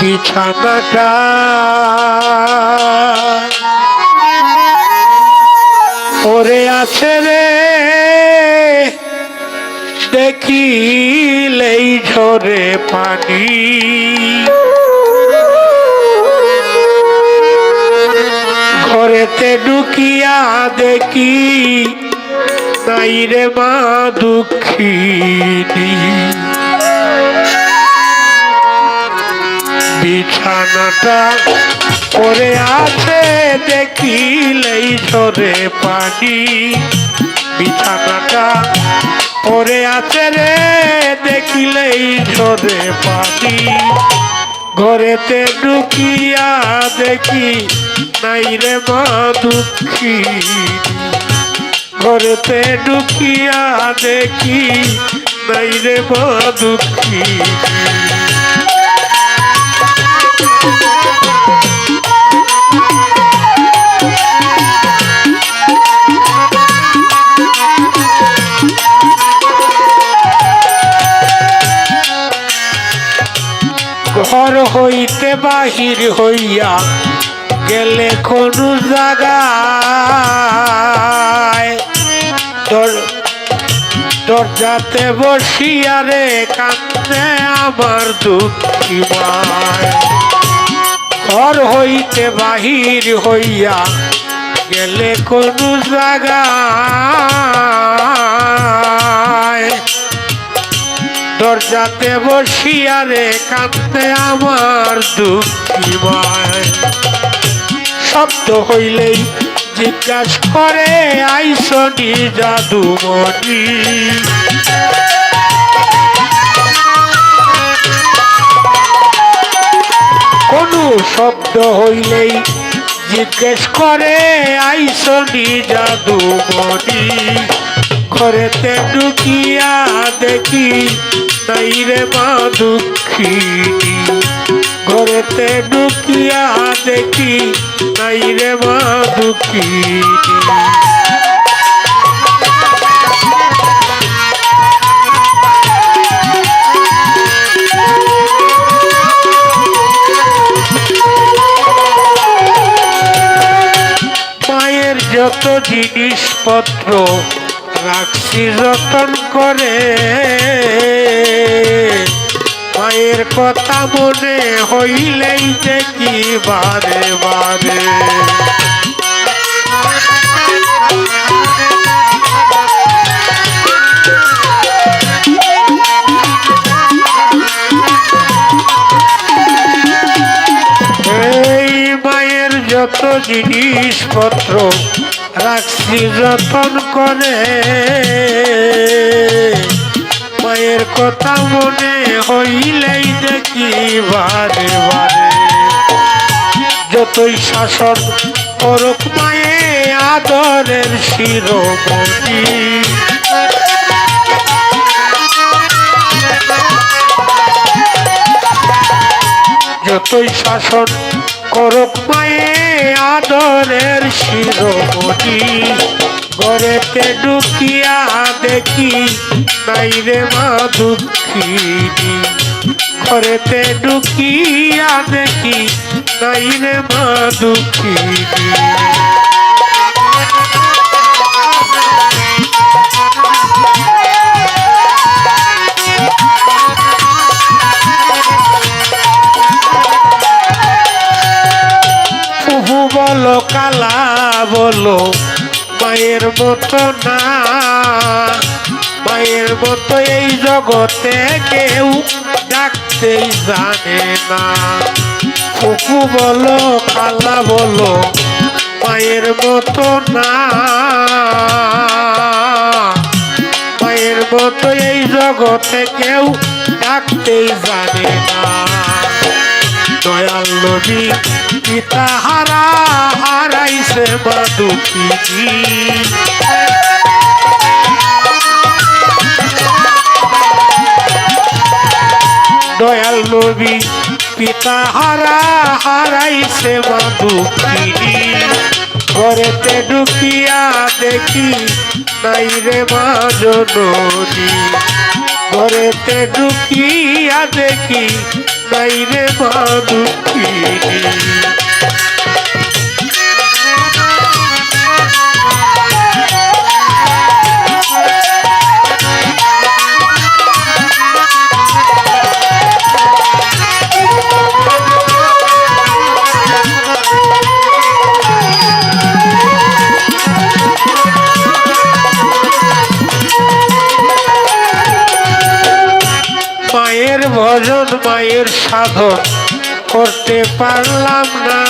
বিছানাটা। পরে আছে রে দেখিলেই ঝরে পানি। ঘরেতে ঢুকিয়া দেখি নাই রে মা দুঃখিনী। বিছানাটা পরে আছে দেখিলেই ঝরে পানি। বিছানাটা পরে আছে রে দেখিলেই ঝরে পানি। ঘরেতে ঢুকিয়া দেখি নাই রে মা দুঃখী। ঘরেতে ঢুকিয়া দেখি নাই রে মা দুঃখী। ঘর হইতে বাহির হইয়া গেলে কোন জায়গায়। দর- দরজাতে বসিয়া রে কান্দে আমার দুঃখী মায়। ঘর হইতে বাহির হইয়া গেলে কোন জায়গায়। দরজাতে বসিয়া রে কাঁদতে আমার দুঃখী মায়। শব্দ হইলেই জিজ্ঞাস করে, আইসনি জাদুমণি? হইলেই জিজ্ঞেস করে আইসনি জাদুমণি ঘরেতে ঢুকিয়া দেখি তাই রে মা দুঃখিনী। ঘরেতে ঢুকিয়া দেখি তাই রে মা দুঃখিনী। যত জিনিসপত্র রাখছি যতন করে। মায়ের কথা মনে হইলেই দেখি বারে বারে। জিনিসপত্র রাখছি যতন করে। মায়ের কথা মনে হইলেই দেখি বারে বারে। যতই শাসন করুক মায়ে আদরের শিরোমণি। যতই শাসন করুক মায়ে আদরের শিরোপটি ঘরেতে ঢুকিয়া দেখি নাই রে মা দুঃখিনী ঘরেতে ঢুকিয়া দেখি নাই রে মা দুঃখিনী বলো, মায়ের মতো না। মায়ের মতো এই জগতে কেউ ডাকতেই জানে না। ফুফু বলো কালা বলো, মায়ের মতো না। মায়ের মতো এই জগতে কেউ ডাকতেই জানে না। নবী পিতা হারা হারাইছে মা দুঃখিনী দয়াল নবী, পিতা হারা হারাইছে মা দুঃখিনী ঘরেতে ঢুকিয়া দেখি, নাই রে মা জননী। ঘরেতে ঢুকিয়া দেখি নাই রে মা মায়ের সাধন করতে পারলাম না।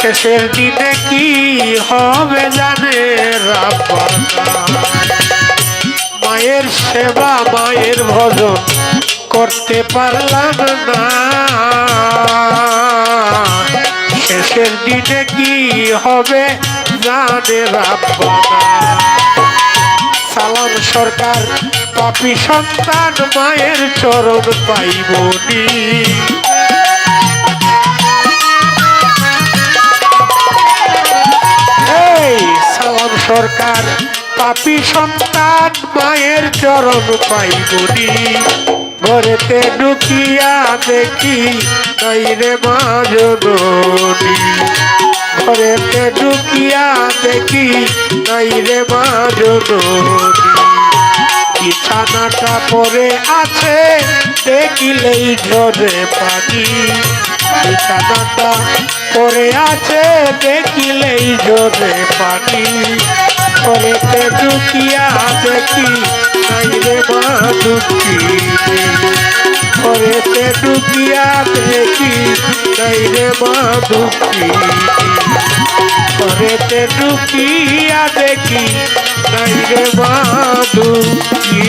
শেষের দিনে কি হবে জানে। মায়ের সেবা, মায়ের ভজন করতে পারলাম না। শেষের দিনে কি হবে জানে রাব্বানা সালাম সরকার পাপি সন্তান মায়ের চরণ পাইবনি। সালাম সরকার, পাপি সন্তান মায়ের চরণ পাইবনি। ঘরেতে ঢুকিয়া দেখি নাই রে মা জননী। ঘরেতে ঢুকিয়া দেখি নাই রে মা জননী। বিছানাটা পরে আছে, দেখিলেই ঝরে পানি বিছানাটা পরে আছে, দেখিলেই ঝরে পানি ঘরেতে ঢুকিয়া দেখি নাই রে মা দুঃখী ঘরেতে ঢুকিয়া দেখি নাই রে মা দুঃখী ঘরেতে ঢুকিয়া দেখি নাই রে মা দুঃখী